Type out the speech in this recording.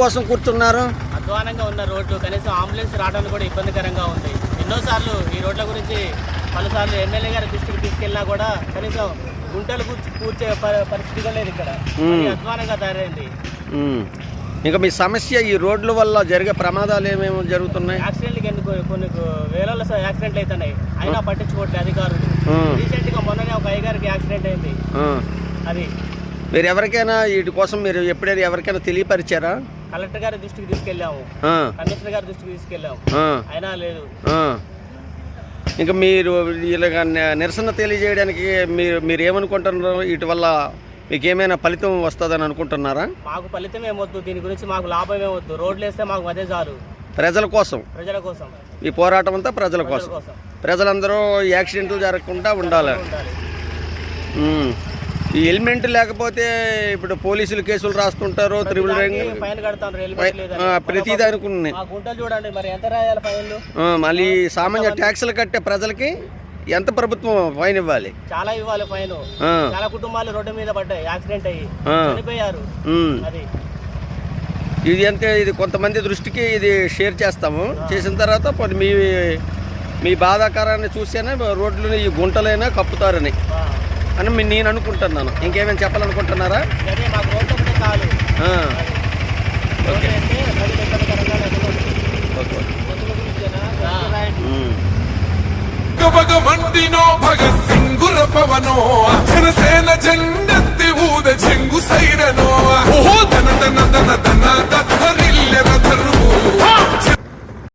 కోసం కూర్చున్నారు. అధ్వానంగా ఉన్న రోడ్డు కనీసం అంబులెన్స్ రావడానికి కూడా ఇబ్బందికరంగా ఉంది. ఎన్నోసార్లు ఈ రోడ్ల గురించి పలుసార్లు ఎమ్మెల్యే గారి దృష్టికి తీసుకెళ్ళినా కూడా కనీసం గుంటలు కూర్చు పరిస్థితి కూడా లేదు ఇక్కడ. అధ్వానంగా తయారైంది. ఇంకా మీ సమస్య ఈ రోడ్ల వల్ల జరిగే ప్రమాదాలు ఏమేమి జరుగుతున్నాయి? యాక్సిడెంట్కి ఎందుకు కొన్ని వేలలో యాక్సిడెంట్లు అవుతున్నాయి అయినా పట్టించుకోవట్లేదు అధికారులు. రీసెంట్గా మొన్ననే ఒక అయ్యగారికి యాక్సిడెంట్ అయింది. అది. మీరు ఎవరికైనా వీటి కోసం మీరు ఎప్పుడైనా ఎవరికైనా తెలియపరిచారా? కలెక్టర్ గారి దృష్టికి తీసుకెళ్ళాము. కమిషనర్ గారి దృష్టికి తీసుకెళ్ళాము. అయినా లేదు. ఇంకా మీరు ఇలాగ ని- నిరసన తెలియజేయడానికి మీరు మీరు ఏమనుకుంటున్నారు వీటి వల్ల మీకు ఏమైనా ఫలితం వస్తుందని అనుకుంటున్నారా? మాకు ఫలితం ఏమొద్దు దీని గురించి మాకు లాభం ఏమొద్దు. రోడ్లు వేస్తే మాకు అదే చాలు. ప్రజల కోసం. ప్రజల కోసం. ఈ పోరాటం అంతా ప్రజల కోసం. ప్రజలందరూ యాక్సిడెంట్లు జరగకుండా ఉండాలి. ఈ హెల్మెట్ లేకపోతే ఇప్పుడు పోలీసులు కేసులు రాస్తుంటారు త్రిబుల్ ప్రతి దానికి ఉన్నాయి. మా గుంటలు చూడండి మరి ఎంత రాయాలి ఫైన్లు? ఆ, మళ్ళీ సామాన్య ట్యాక్సులు కట్టే ప్రజలకి ఎంత ప్రభుత్వం ఫైన్ ఇవ్వాలి? చాలా ఇవ్వాలి ఫైన్. చాలా కుటుంబాలు రోడ్డు మీద పడ్డాయి యాక్సిడెంట్ అయ్యి. చనిపోయారు. ఇది అంతే ఇది కొంతమంది దృష్టికి ఇది షేర్ చేస్తాము. చేసిన తర్వాత మీ మీ బాధాకరాన్ని చూస్తేనే రోడ్లు ఈ గుంటలైనా కప్పుతారని. అని మీ- నేను అనుకుంటున్నాను. ఇంకేమైనా చెప్పాలనుకుంటున్నారా? చాలు. ఆ, రోడ్డు వేస్తే ప్రజలు ఇబ్బందికరంగా